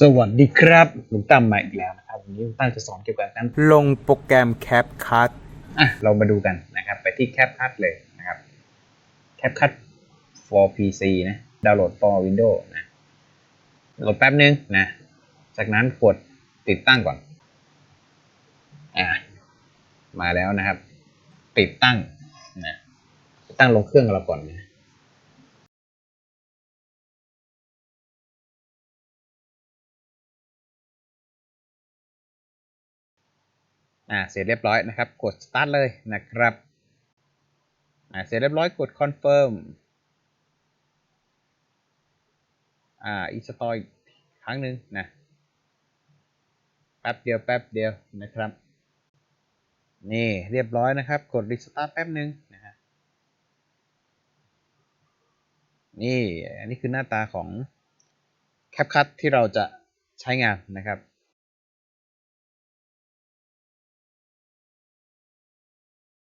สวัสดีครับลุงตั้มมาอีกแล้วนะครับวันนี้ลุงตั้มจะสอนเกี่ยวกับการลงโปรแกรม CapCut อะเรามาดูกันนะครับ ไปที่ CapCut เลยนะครับ CapCut for PC นะดาวน์โหลด for Windows นะโหลดแป๊บนึงนะจากนั้นกดติดตั้งก่อนอะมาแล้วนะครับ ติดตั้งนะติดตั้งลงเครื่องเราก่อนนะ อ่าเสร็จเรียบร้อยนะครับ กด start เลยนะครับอ่าเสร็จเรียบร้อยกด confirm อ่า install อีกครั้งหนึ่งนะแป๊บเดียวแป๊บเดียวนะครับ นี่เรียบร้อยนะครับ กด restart แป๊บหนึ่งนะฮะนี่อันนี้คือหน้าตาของ CapCut ที่เราจะใช้งานนะครับ